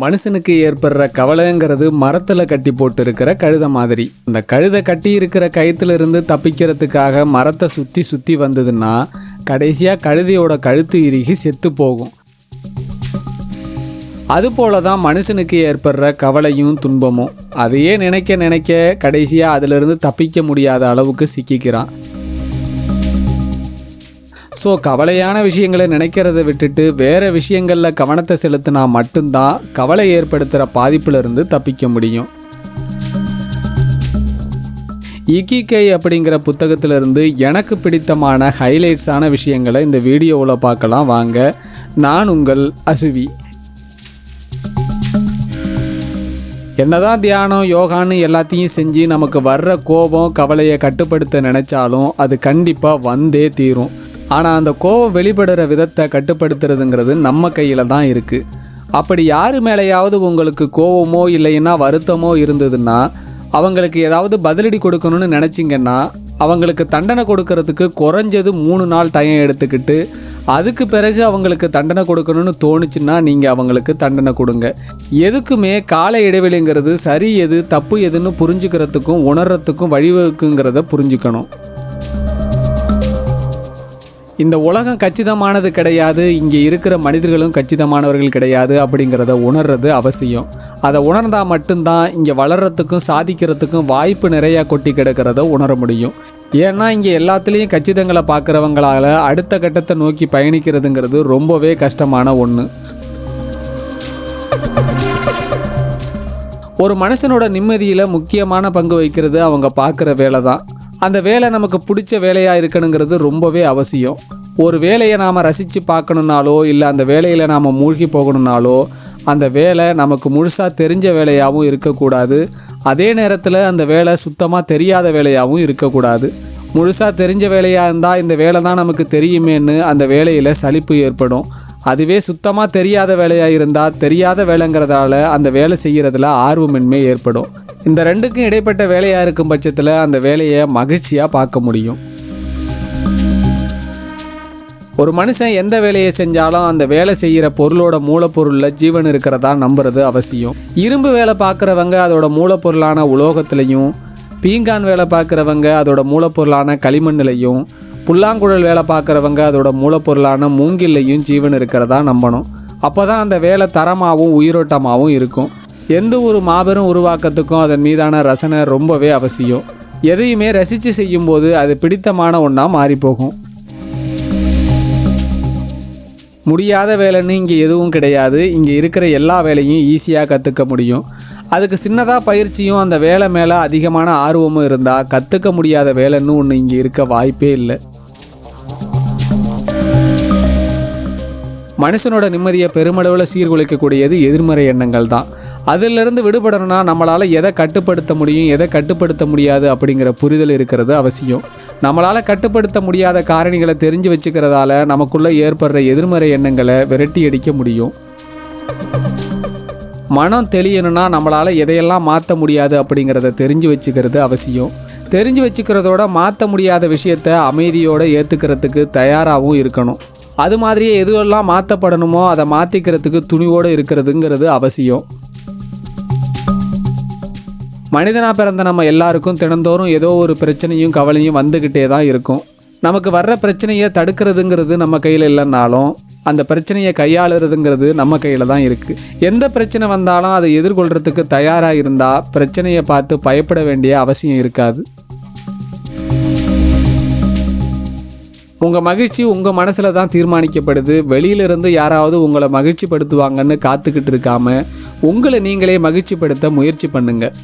மனுஷனுக்கு ஏற்படுற கவலைங்கிறது மரத்தில் கட்டி போட்டு இருக்கிற கழுதை மாதிரி. இந்த கழுதை கட்டி இருக்கிற கயிற்றுலேருந்து தப்பிக்கிறதுக்காக மரத்தை சுற்றி சுற்றி வந்ததுன்னா கடைசியாக கழுதையோட கழுத்து இறுகி செத்து போகும். அதுபோல தான் மனுஷனுக்கு ஏற்படுற கவலையும் துன்பமும். அதையே நினைக்க நினைக்க கடைசியாக அதிலிருந்து தப்பிக்க முடியாத அளவுக்கு சிக்கிக்கிறான். ஸோ கவலையான விஷயங்களை நினைக்கிறத விட்டுட்டு வேறு விஷயங்களில் கவனத்தை செலுத்தினா மட்டும்தான் கவலை ஏற்படுத்துகிற பாதிப்பிலிருந்து தப்பிக்க முடியும். இக்கிகை அப்படிங்கிற புத்தகத்திலிருந்து எனக்கு பிடித்தமான ஹைலைட்ஸான விஷயங்களை இந்த வீடியோவில் பார்க்கலாம். வாங்க நான் உங்கள் அசுவி. என்னதான் தியானம் யோகான்னு எல்லாத்தையும் செஞ்சு நமக்கு வர்ற கோபம் கவலையை கட்டுப்படுத்த நினைச்சாலும் அது கண்டிப்பாக வந்தே தீரும். ஆனால் அந்த கோவம் வெளிப்படுற விதத்தை கட்டுப்படுத்துறதுங்கிறது நம்ம கையில் தான் இருக்குது அப்படி யார் மேலேயாவது உங்களுக்கு கோவமோ இல்லைன்னா வருத்தமோ இருந்ததுன்னா அவங்களுக்கு ஏதாவது பதிலடி கொடுக்கணும்னு நினச்சிங்கன்னா அவங்களுக்கு தண்டனை கொடுக்கறதுக்கு குறைஞ்சது மூணு நாள் டயம் எடுத்துக்கிட்டு அதுக்கு பிறகு அவங்களுக்கு தண்டனை கொடுக்கணும்னு தோணுச்சுன்னா நீங்கள் அவங்களுக்கு தண்டனை கொடுங்க. எதுக்குமே கால இடைவெளிங்கிறது சரி எது தப்பு எதுன்னு புரிஞ்சுக்கிறதுக்கும் உணர்றதுக்கும் வழிவகுக்குங்கிறத புரிஞ்சுக்கணும். இந்த உலகம் கச்சிதமானது கிடையாது இங்கே இருக்கிற மனிதர்களும் கச்சிதமானவர்கள் கிடையாது அப்படிங்கிறத உணர்றது அவசியம். அதை உணர்ந்தால் மட்டும்தான் இங்கே வளர்கிறதுக்கும் சாதிக்கிறதுக்கும் வாய்ப்பு நிறையா கொட்டி கிடக்கிறத உணர முடியும். ஏன்னா இங்கே எல்லாத்துலேயும் கச்சிதங்களை பார்க்குறவங்களால அடுத்த கட்டத்தை நோக்கி பயணிக்கிறதுங்கிறது ரொம்பவே கஷ்டமான ஒன்று ஒரு மனுஷனோட நிம்மதியில் முக்கியமான பங்கு வகிக்கிறது அவங்க பார்க்குற வேலை தான் அந்த வேலை நமக்கு பிடிச்ச வேலையாக இருக்கணுங்கிறது ரொம்பவே அவசியம். ஒரு வேலையை நாம் ரசித்து பார்க்கணுன்னாலோ இல்லை அந்த வேலையில் நாம் மூழ்கி போகணுன்னாலோ அந்த வேலை நமக்கு முழுசாக தெரிஞ்ச வேலையாகவும் இருக்கக்கூடாது. அதே நேரத்தில் அந்த வேலை சுத்தமாக தெரியாத வேலையாகவும் இருக்கக்கூடாது. முழுசாக தெரிஞ்ச வேலையாக இருந்தால் இந்த வேலை தான் நமக்கு தெரியுமேன்னு அந்த வேலையில் சலிப்பு ஏற்படும். அதுவே சுத்தமாக தெரியாத வேலையாக இருந்தால் தெரியாத வேலைங்கிறதால அந்த வேலை செய்கிறதுல ஆர்வமின்மை ஏற்படும். இந்த ரெண்டுக்கும் இடைப்பட்ட வேலையாக இருக்கும் பட்சத்தில் அந்த வேலையை மகிழ்ச்சியாக பார்க்க முடியும். ஒரு மனுஷன் எந்த வேலையை செஞ்சாலும் அந்த வேலை செய்கிற பொருளோட மூலப்பொருளில் ஜீவன் இருக்கிறதா நம்புறது அவசியம். இரும்பு வேலை பார்க்குறவங்க அதோட மூலப்பொருளான உலோகத்திலையும் பீங்கான் வேலை பார்க்குறவங்க அதோட மூலப்பொருளான களிமண்ணிலையும் புல்லாங்குழல் வேலை பார்க்குறவங்க அதோட மூலப்பொருளான மூங்கில்லையும் ஜீவன் இருக்கிறதா நம்பணும். அப்போ தான் அந்த வேலை தரமாகவும் உயிரோட்டமாகவும் இருக்கும். எந்த ஒரு மாபெரும் உருவாக்கத்துக்கும் அதன் மீதான ரசனை ரொம்பவே அவசியம். எதையுமே ரசித்து செய்யும்போது அது பிடித்தமான ஒன்றா மாறிப்போகும். முடியாத வேலைன்னு இங்கே எதுவும் கிடையாது. இங்கே இருக்கிற எல்லா வேலையும் ஈஸியாக கற்றுக்க முடியும். அதுக்கு சின்னதாக பயிற்சியும் அந்த வேலை மேலே அதிகமான ஆர்வமும் இருந்தால் கற்றுக்க முடியாத வேலைன்னு ஒன்று இங்கே இருக்க வாய்ப்பே இல்லை. மனுஷனோட நிம்மதியை பெருமளவில் சீர்குலைக்கக்கூடியது எதிர்மறை எண்ணங்கள் தான் அதிலிருந்து விடுபடணும்னா நம்மளால் எதை கட்டுப்படுத்த முடியும் எதை கட்டுப்படுத்த முடியாது அப்படிங்கிற புரிதல் இருக்கிறது அவசியம். நம்மளால் கட்டுப்படுத்த முடியாத காரணிகளை தெரிஞ்சு வச்சுக்கிறதால நமக்குள்ளே ஏற்படுற எதிர்மறை எண்ணங்களை விரட்டி அடிக்க முடியும். மனம் தெளியணும்னா நம்மளால் எதையெல்லாம் மாற்ற முடியாது அப்படிங்கிறத தெரிஞ்சு வச்சுக்கிறது அவசியம். தெரிஞ்சு வச்சுக்கிறதோட மாற்ற முடியாத விஷயத்த அமைதியோடு ஏற்றுக்கிறதுக்கு தயாராகவும் இருக்கணும். அது மாதிரியே எதுவெல்லாம் மாற்றப்படணுமோ அதை மாற்றிக்கிறதுக்கு துணிவோடு இருக்கிறதுங்கிறது அவசியம். மனிதனாக பிறந்த நம்ம எல்லாருக்கும் தினந்தோறும் ஏதோ ஒரு பிரச்சனையும் கவலையும் வந்துக்கிட்டே தான் இருக்கும். நமக்கு வர்ற பிரச்சனையை தடுக்கிறதுங்கிறது நம்ம கையில் இல்லைன்னாலும் அந்த பிரச்சனையை கையாளுறதுங்கிறது நம்ம கையில் தான் இருக்குது எந்த பிரச்சனை வந்தாலும் அதை எதிர்கொள்கிறதுக்கு தயாராக இருந்தால் பிரச்சனையை பார்த்து பயப்பட வேண்டிய அவசியம் இருக்காது. உங்கள் மகிழ்ச்சி உங்கள் மனசில் தான் தீர்மானிக்கப்படுது. வெளியிலிருந்து யாராவது உங்களை மகிழ்ச்சிப்படுத்துவாங்கன்னு காத்துக்கிட்டு இருக்காமல் உங்களை நீங்களே மகிழ்ச்சிப்படுத்த முயற்சி பண்ணுங்கள்